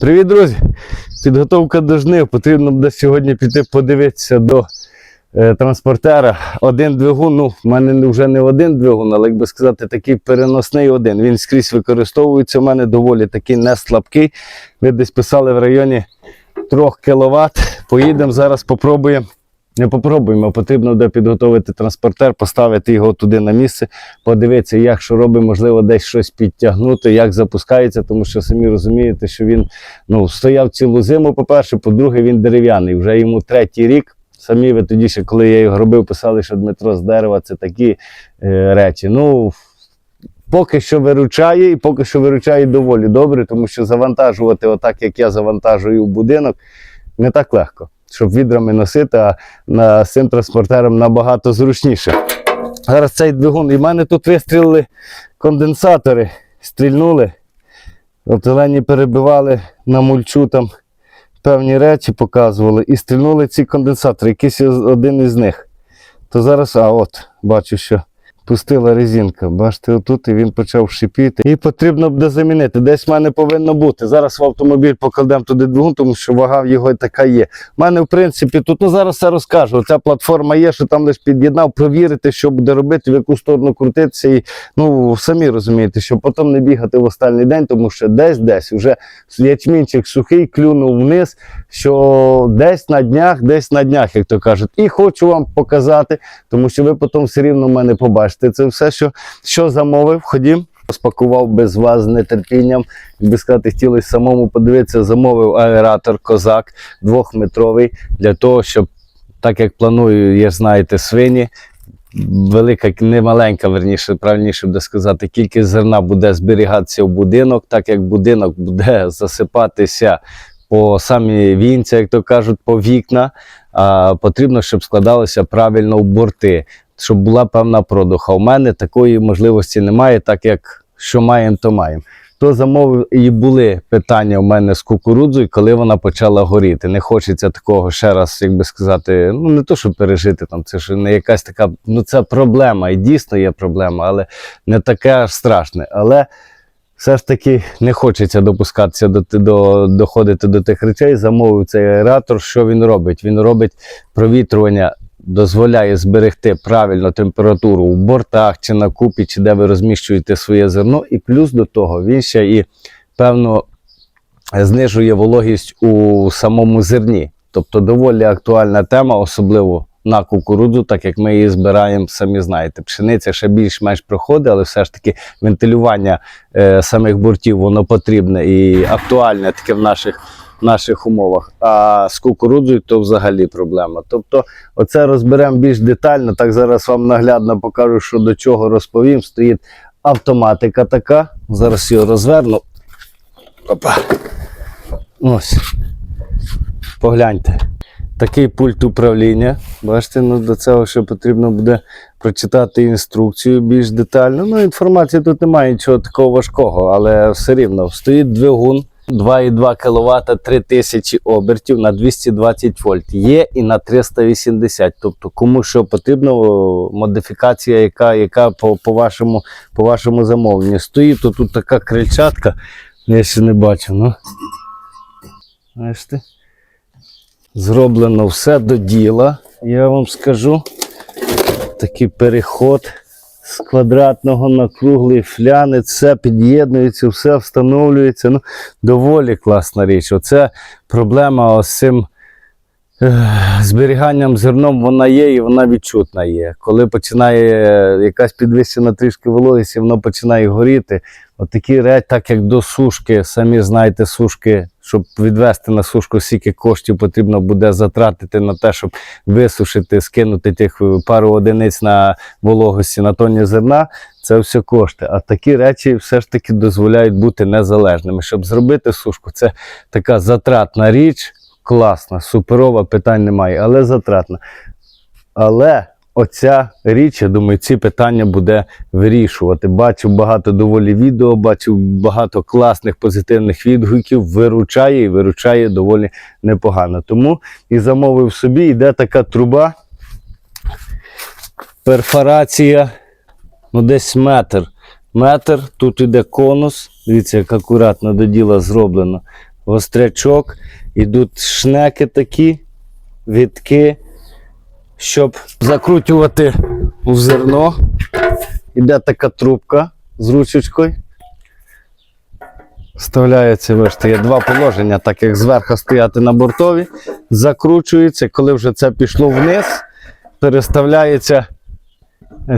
Привіт, друзі! Підготовка до жнив. Потрібно буде сьогодні піти подивитися до е, транспортера. Один двигун, ну, в мене вже не один двигун, але як би сказати, такий переносний один. Він скрізь використовується. У мене доволі такий не слабкий. Ви десь писали в районі 3 кВт. Поїдемо зараз, попробуємо. Не попробуємо, потрібно буде підготувати транспортер, поставити його туди на місце, подивитися, як що робить, можливо, десь щось підтягнути, як запускається, тому що самі розумієте, що він ну, стояв цілу зиму, по-перше, по-друге, він дерев'яний. Вже йому третій рік. Самі ви тоді, ще коли я його робив, писали, що Дмитро з дерева це такі е, речі. Ну, поки що виручає, і поки що виручає доволі добре, тому що завантажувати, отак як я завантажую будинок, не так легко. Щоб відрами носити, а на з цим транспортером набагато зручніше. Зараз цей двигун. І в мене тут вистрілили конденсатори, стрільнули. От Олені перебивали на мульчу там певні речі, показували і стрільнули ці конденсатори, якийсь один із них. То зараз, а от, бачу, що пустила резинка. Бачите, отут і він почав шипіти. І потрібно буде замінити. Десь в мене повинно бути. Зараз в автомобіль покладемо туди двигун, тому що вага в його така є. У мене, в принципі, тут ну зараз все розкажу. Ця платформа є, що там лише під'єднав, провірити, що буде робити, в яку сторону крутитися. І ну самі розумієте, що потім не бігати в останній день, тому що десь-десь вже ячмінчик сухий клюнув вниз, що десь на днях, десь на днях, як то кажуть. І хочу вам показати, тому що ви потім все рівно мене побачите це все, що, що замовив. Ходім. Розпакував без вас з нетерпінням. Як би сказати, хотілося самому подивитися, замовив аератор Козак двохметровий для того, щоб, так як планую, є, знаєте, свині. Велика, не маленька, верніше, правильніше буде сказати, кількість зерна буде зберігатися в будинок, так як будинок буде засипатися по самі вінця, як то кажуть, по вікна. А, потрібно, щоб складалося правильно в борти, щоб була певна продуха. У мене такої можливості немає, так як що маємо, то маємо. То замовив і були питання у мене з кукурудзою, коли вона почала горіти. Не хочеться такого ще раз, як би сказати, ну не то, щоб пережити там, це ж не якась така, ну це проблема, і дійсно є проблема, але не таке аж страшне. Але все ж таки не хочеться допускатися до, до доходити до тих речей. Замовив цей аератор. Що він робить? Він робить провітрювання, дозволяє зберегти правильну температуру в бортах чи на купі, чи де ви розміщуєте своє зерно. І плюс до того він ще і певно знижує вологість у самому зерні. Тобто доволі актуальна тема, особливо на кукурудзу, так як ми її збираємо, самі знаєте. Пшениця ще більш-менш проходить, але все ж таки вентилювання е, самих бортів воно потрібне і актуальне таке в наших, наших умовах. А з кукурудзою то взагалі проблема. Тобто, оце розберемо більш детально. Так зараз вам наглядно покажу, що до чого розповім. Стоїть автоматика така. Зараз його розверну. Опа. Ось. Погляньте. Такий пульт управління. Бачите, ну до цього ще потрібно буде прочитати інструкцію більш детально. Ну, інформації тут немає нічого такого важкого, але все рівно стоїть двигун 2,2 кВт 3000 обертів на 220 вольт. Є і на 380. Тобто, кому що потрібно, модифікація, яка, яка по, по, вашому, по вашому замовленню. Стоїть тут, така крильчатка, я ще не бачу. Ну. Бачите? Зроблено все до діла, я вам скажу. Такий переход з квадратного на круглий флянець, все під'єднується, все встановлюється. Ну, доволі класна річ. Оце проблема з цим зберіганням зерном, вона є і вона відчутна є. Коли починає е, якась підвищена трішки вологість, і воно починає горіти. Отакі речі, так як до сушки, самі знаєте, сушки, щоб відвести на сушку, скільки коштів потрібно буде затратити на те, щоб висушити, скинути тих е, пару одиниць на вологості на тонні зерна, це все кошти. А такі речі все ж таки дозволяють бути незалежними. Щоб зробити сушку, це така затратна річ, класна, суперова, питань немає, але затратна. Але оця річ, я думаю, ці питання буде вирішувати. Бачив багато доволі відео, бачив багато класних позитивних відгуків. Виручає і виручає доволі непогано. Тому і замовив собі, йде така труба, перфорація, ну десь метр. Метр, тут іде конус. Дивіться, як акуратно до діла зроблено. гострячок, ідуть шнеки такі, вітки, щоб закручувати у зерно. Іде така трубка з ручечкою. Вставляється, бачите, є два положення, так як зверху стояти на бортові, закручується, коли вже це пішло вниз, переставляється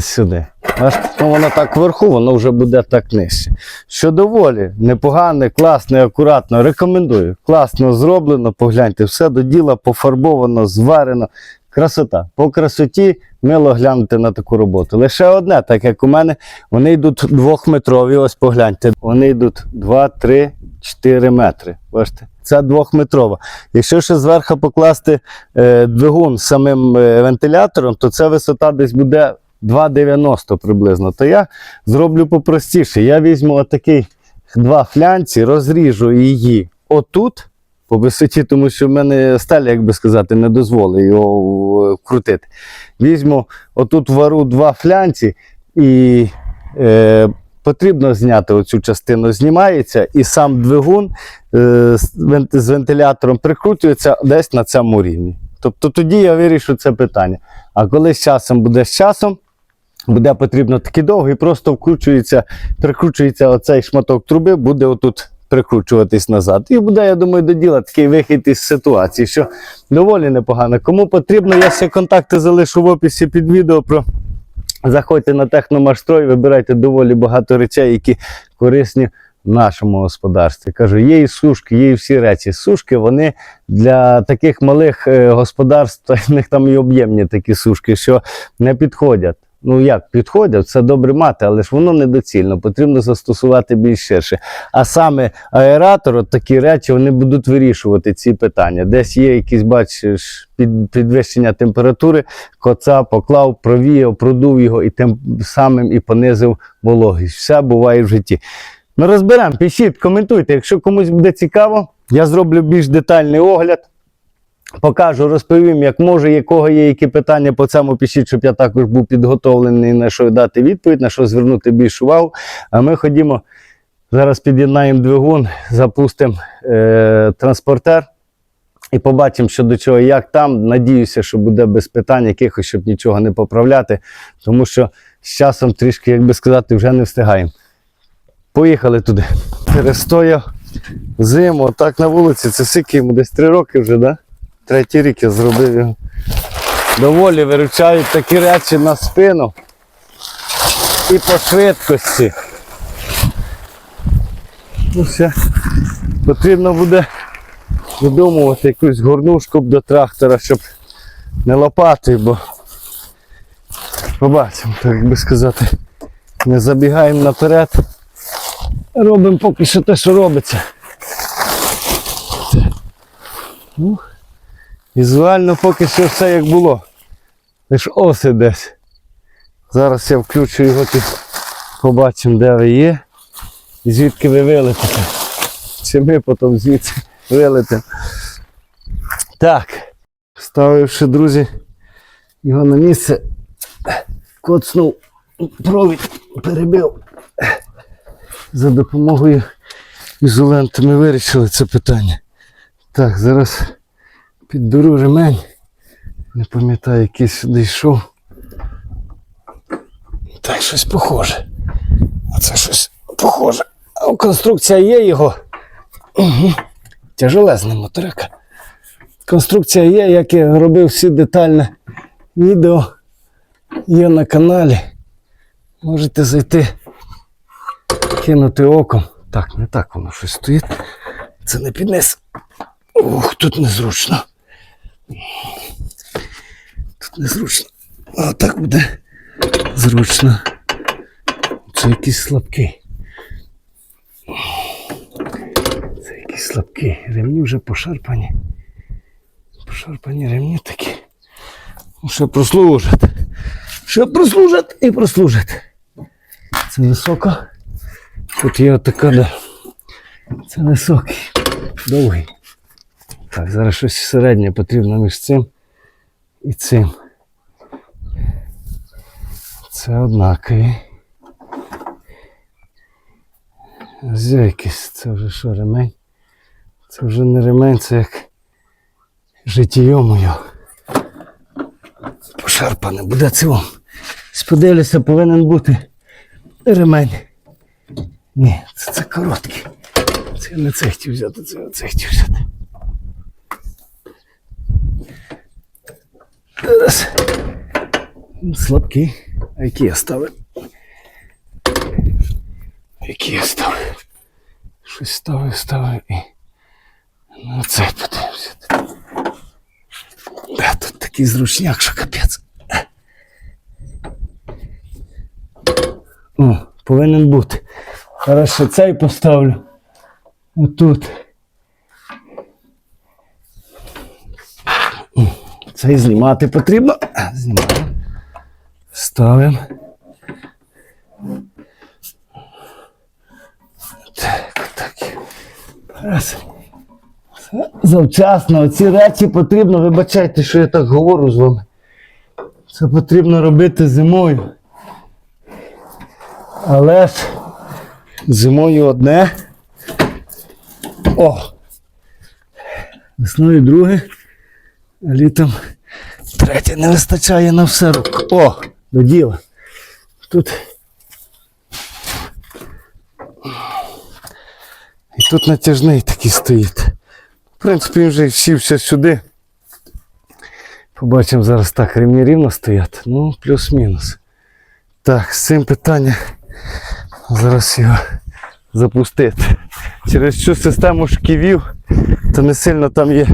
сюди. Ну, воно так вверху, воно вже буде так нижче. Що доволі непогане, класне, акуратно. Рекомендую. Класно зроблено, погляньте, все до діла, пофарбовано, зварено. Красота. По красоті мило глянути на таку роботу. Лише одне, так як у мене, вони йдуть двохметрові. Ось погляньте. Вони йдуть 2, 3, 4 метри. Бачите? Це двохметрова. Якщо ще зверху покласти е, двигун з самим е, вентилятором, то ця висота десь буде 2,90 приблизно. То я зроблю попростіше. Я візьму отакий два флянці, розріжу її отут по висоті, тому що в мене сталь, як би сказати, не дозволить його крутити. Візьму отут вару два флянці і е, потрібно зняти оцю частину. Знімається, і сам двигун е, з вентилятором прикручується десь на цьому рівні. Тобто тоді я вирішу це питання. А коли з часом буде з часом, буде потрібно такий довгий, просто вкручується, прикручується оцей шматок труби, буде отут прикручуватись назад. І буде, я думаю, до діла такий вихід із ситуації, що доволі непогано. Кому потрібно, я ще контакти залишу в описі під відео про. Заходьте на техномашстрой, вибирайте доволі багато речей, які корисні в нашому господарстві. Кажу, є і сушки, є і всі речі. Сушки вони для таких малих е, господарств, в них там і об'ємні такі сушки, що не підходять. Ну як підходять, це добре мати, але ж воно недоцільно, потрібно застосувати більш ширше. А саме аератор, от такі речі, вони будуть вирішувати ці питання. Десь є якісь, бачиш, під, підвищення температури, коца поклав, провіяв, продув його і тим самим і понизив вологість. Все буває в житті. Ну розберемо, пишіть, коментуйте. Якщо комусь буде цікаво, я зроблю більш детальний огляд. Покажу, розповім, як може, якого є які питання по цьому пишіть, щоб я також був підготовлений на що дати відповідь, на що звернути більш увагу. А ми ходімо, зараз під'єднаємо двигун, запустимо е, транспортер і побачимо, що до чого, як там. Надіюся, що буде без питань якихось, щоб нічого не поправляти, тому що з часом трішки, як би сказати, вже не встигаємо. Поїхали туди. Перестояв зиму, так на вулиці, це скільки йому десь три роки вже, да? Третій рік я зробив його. Доволі виручають такі речі на спину і по швидкості. Ну все. Потрібно буде видумувати якусь горнушку до трактора, щоб не лопати, бо побачимо, так би сказати. Не забігаємо наперед. Робимо поки що те, що робиться. Ну, візуально поки що все як було. Лиш оси десь. Зараз я включу його тут, побачимо, де ви є. І звідки ви вилетите. Чи ми потім звідси вилетимо. Так. Ставивши, друзі, його на місце, коцнув провід, перебив. За допомогою ізоленти ми вирішили це питання. Так, зараз підберу ремень. Не пам'ятаю, який сюди йшов. Так, щось похоже. А це щось похоже. Конструкція є його. Угу. Тяжелезний моторика. Конструкція є, як я робив всі детальне відео. Є на каналі. Можете зайти, кинути оком. Так, не так воно щось стоїть. Це не піднес. Ух, тут незручно. Тут незручно. А так буде зручно. Це якийсь слабкий. Це якийсь слабкий. Ремні вже пошарпані. Пошарпані ремні такі. Ну, Ще прослужать. Ще прослужать і прослужать. Це високо. Тут є отака, да. Це високий, довгий. Так, зараз щось середнє потрібно між цим і цим. Це однакові. Якийсь, це вже що, ремень. Це вже не ремень, це як життєво моє. Пошарпане буде цілом. Сподивлюся, повинен бути ремень. Ні, це, це короткий. Це я не це хотів взяти, це я це хотів взяти. Зараз. Слабкий. А який я ставив? Який я ставив? Щось ставив, ставив і. Ну це подивимося. Да, тут такий зручняк, що капець. О, повинен бути. Хорошо, цей поставлю. Отут. Цей знімати потрібно. Знімаємо. Ставимо. Так, так. Раз. Завчасно. Ці речі потрібно, вибачайте, що я так говорю з вами. Це потрібно робити зимою. Але ж зимою одне. О! Весною друге, а літом третє не вистачає на все рук. О, до діла. Тут. І тут натяжний такий стоїть. В принципі, він вже всівся сюди. Побачимо зараз так, ремні рівно стоять. Ну, плюс-мінус. Так, з цим питання зараз його запустити. Через цю систему шківів, то не сильно там є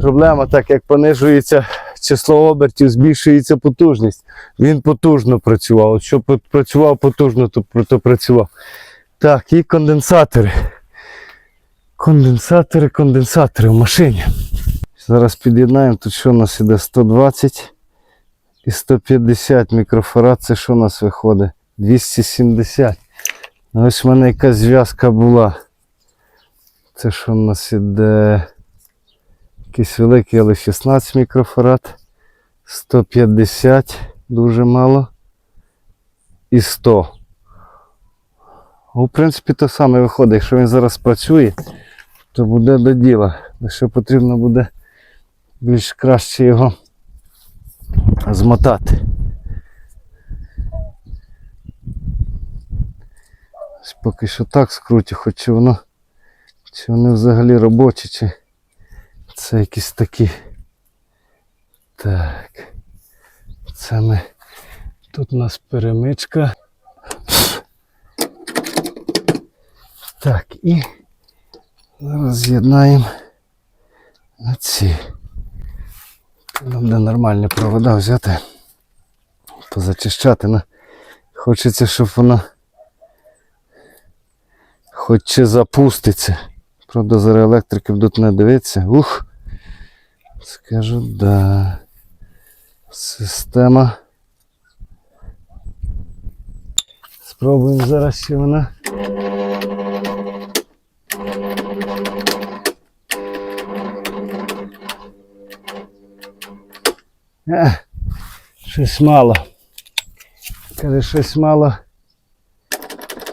проблема, так як понижується число обертів, збільшується потужність. Він потужно працював. От Щоб працював потужно, то, то працював. Так, і конденсатори. Конденсатори, конденсатори в машині. Зараз під'єднаємо. Тут що у нас іде 120 і 150 мікрофарад. Це що у нас виходить? 270. Ну, Ось в мене якась зв'язка була. Це що у нас іде? Якийсь великий, але 16 мікрофарад. 150, дуже мало. І 100. Ну, В принципі, то саме виходить. Якщо він зараз працює, то буде до діла. Лише потрібно буде більш краще його змотати. Ось Поки що так скрутю, хоч чи воно, чи вони взагалі робочі, чи це якісь такі. Так. Це ми. Тут у нас перемичка. Так, і зараз з'єднаємо на ці. Нам де нормальні провода взяти, позачищати. Ну, Хочеться, щоб воно хоч чи запуститься. Правда, зараз електрики будуть не дивитися. Ух! Скажу, да. Система. Спробуємо зараз, чи вона. Е, щось мало. Каже, щось мало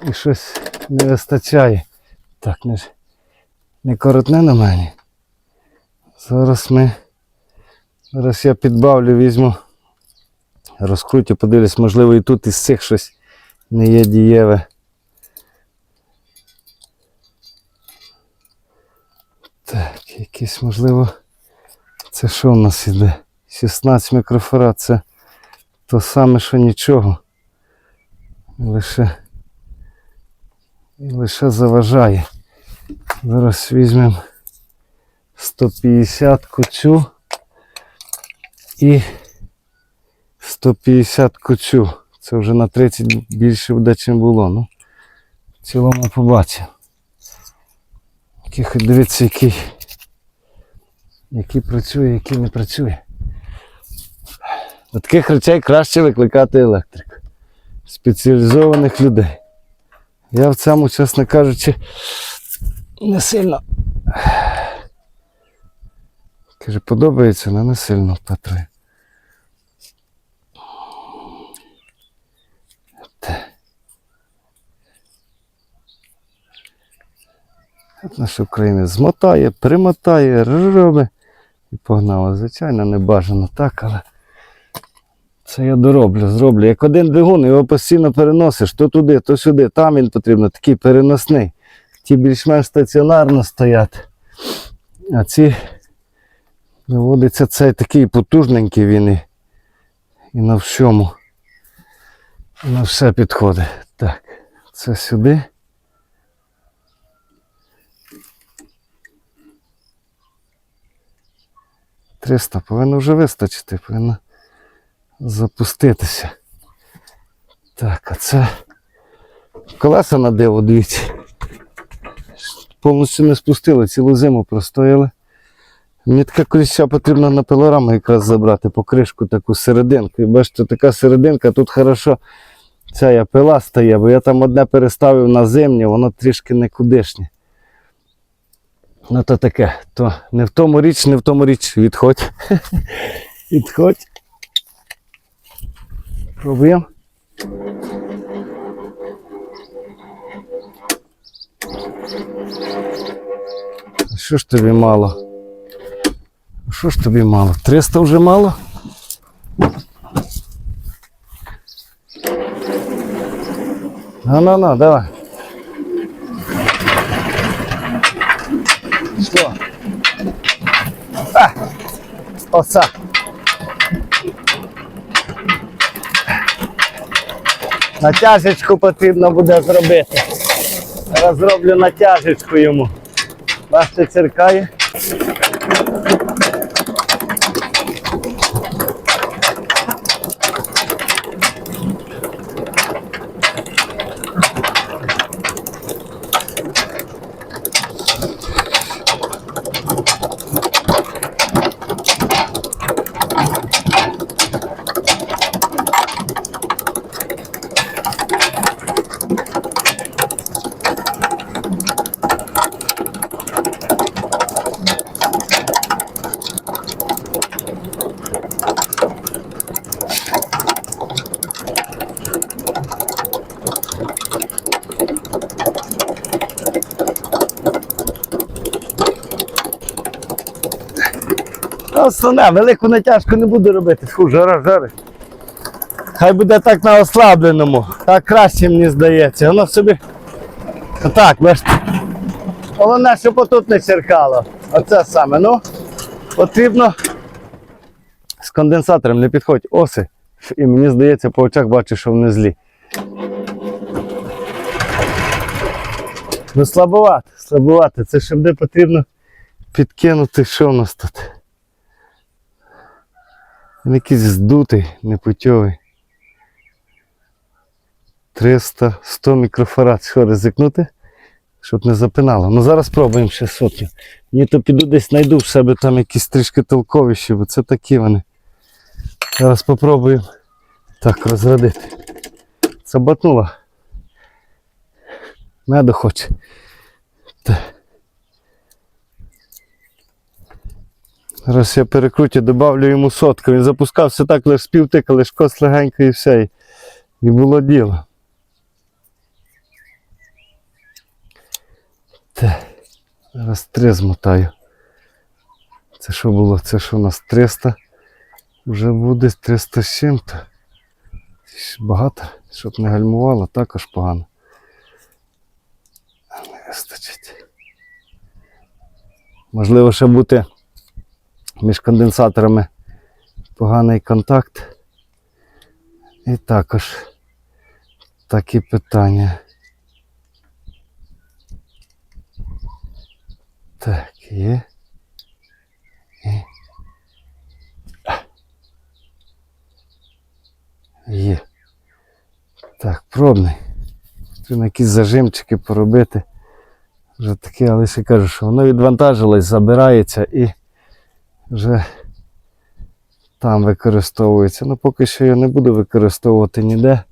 і щось не вистачає. Так, не, не коротне на мене. Зараз ми. Зараз я підбавлю, візьму. Розкрутю, подивлюсь, можливо і тут із цих щось не є дієве. Так, якісь можливо. Це що в нас іде? 16 мікрофарад, це то саме, що нічого. Лише, лише заважає. Зараз візьмемо 150 цю і 150 цю. Це вже на 30 більше буде, чим було. Ну, в цілому побачимо. Який дивіться, який, який працює, який не працює. До таких речей краще викликати електрик. Спеціалізованих людей. Я в цьому, чесно кажучи, не сильно. Каже, подобається, але не сильно Петро. Наш українець змотає, примотає, робить і погнало. Звичайно, не бажано так, але це я дороблю, зроблю. Як один двигун, його постійно переносиш то туди, то сюди. Там він потрібно, такий переносний. Ті більш-менш стаціонарно стоять. А ці виводиться цей такий потужненький він і, і на всьому. На все підходить. Так, це сюди. Триста повинно вже вистачити, повинно запуститися. Так, а це колеса на диво, дивіться. Повністю не спустили, цілу зиму простояли. Мені така колісця потрібно на пилораму якраз забрати покришку таку серединку. І бачите, така серединка тут хорошо ця я пила стає, бо я там одне переставив на зимнє, воно трішки никудишнє. Ну то таке, то не в тому річ, не в тому річ. Відходь. Відходь. Пробуємо. Що ж тобі мало? Що ж тобі мало? 300 вже мало? Ну, давай. Що? А, оце. Натяжечку потрібно буде зробити. Зараз зроблю натяжечку йому. Бачите, циркає. Основне, велику натяжку не буду робити. Фу, жара, жара. Хай буде так на ослабленому. Так краще мені здається. Воно собі. Отак, бачите. Головне, щоб отут не черкало. Оце саме. Ну, потрібно з конденсатором не підходь оси. І мені здається, по очах бачу, що вони злі. Ну, слабовато, слабовато. Це ще буде потрібно підкинути, що в нас тут. Він якийсь здутий, непутьовий. 300, 100 мікрофарад. Що ризикнути? Щоб не запинало. Ну зараз спробуємо ще сотню. Ні, то піду десь знайду в себе там якісь трішки толковіші, бо це такі вони. Зараз спробуємо так розрядити. Забатнула. Меду хоче. Та. Зараз я перекрутю, добавлю йому сотку. Він запускався так, лише співтика, лише кос легенько і все. І, було діло. Так. Зараз три змотаю. Це що було? Це що у нас 300? Вже буде 300 з чим-то. Багато, щоб не гальмувало, також погано. Не вистачить. Можливо, ще бути між конденсаторами поганий контакт. І також такі питання. Так, є. І... Є. Так, пробний. Треба якісь зажимчики поробити. Вже таке, але ще кажу, що воно відвантажилось, забирається і вже там використовується. Ну поки що я не буду використовувати ніде.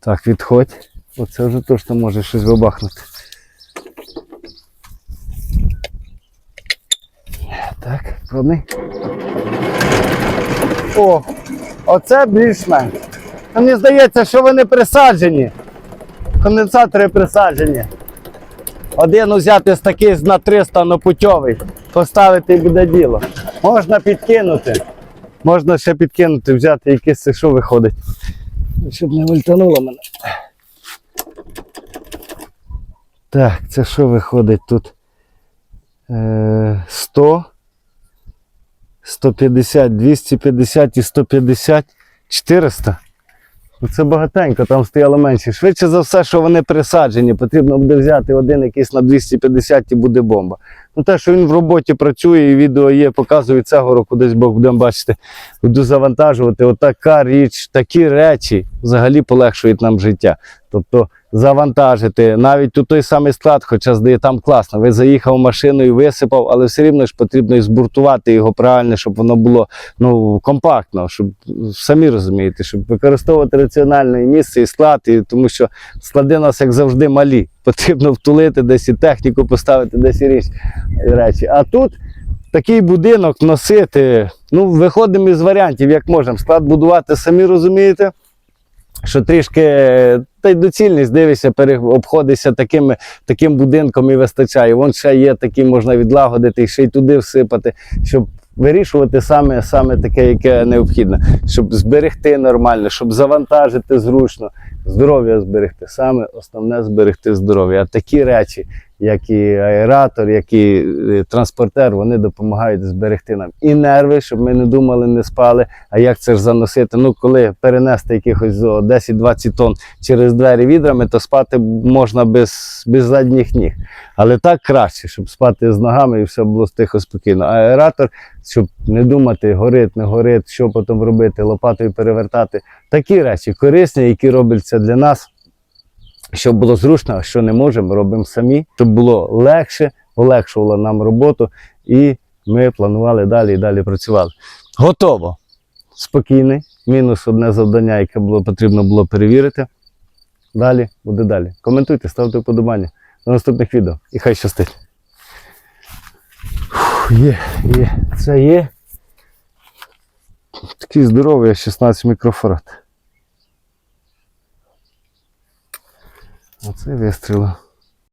Так, відходь. Оце вже точно може щось вибахнути. Так, пробний. О, оце більш-менш. Мені здається, що вони присаджені. Конденсатори присаджені. Один узяти з такий на 300 на путьовий, поставити і буде діло. Можна підкинути. Можна ще підкинути, взяти якесь це що виходить. Щоб не вольтануло мене. Так, це що виходить тут? Е, 100, 150, 250 і 150, 400. Ну, Це багатенько, там стояло менше. Швидше за все, що вони присаджені. Потрібно буде взяти один якийсь на 250 і буде бомба. Ну те, що він в роботі працює, і відео є, показує цього року, десь Бог будемо бачити, буду завантажувати. Отака річ, такі речі взагалі полегшують нам життя. Тобто завантажити навіть тут той самий склад, хоча здає там класно. Ви заїхав машиною, висипав, але все рівно ж потрібно і збуртувати його правильно, щоб воно було ну, компактно, щоб самі розумієте, щоб використовувати раціональне і місце і склад, і, тому що склади у нас, як завжди, малі. Потрібно втулити десь і техніку поставити, десь і річ, речі. А тут такий будинок носити. Ну, виходимо із варіантів, як можемо. Склад будувати, самі розумієте. Що трішки та й доцільність дивишся, обходишся такими, таким будинком і вистачає. Вон ще є такі, можна відлагодити і ще й туди всипати, щоб вирішувати саме, саме таке, яке необхідно, щоб зберегти нормально, щоб завантажити зручно, здоров'я зберегти. Саме основне зберегти здоров'я. А такі речі, як і аератор, як і е, транспортер, вони допомагають зберегти нам і нерви, щоб ми не думали, не спали. А як це ж заносити? Ну, коли перенести якихось зо 10-20 тонн через двері відрами, то спати можна без, без задніх ніг. Але так краще, щоб спати з ногами і все було тихо спокійно. Аератор, щоб не думати, горить, не горить, що потім робити, лопатою перевертати. Такі речі корисні, які робляться для нас, щоб було зручно, а що не можемо, робимо самі, щоб було легше, полегшувало нам роботу, і ми планували далі і далі працювали. Готово. Спокійний. Мінус одне завдання, яке було потрібно було перевірити. Далі буде далі. Коментуйте, ставте вподобання до наступних відео. І хай щастить. Фух, Є, є, це є. Такий здоровий 16 мікрофарад. Оце вистріло.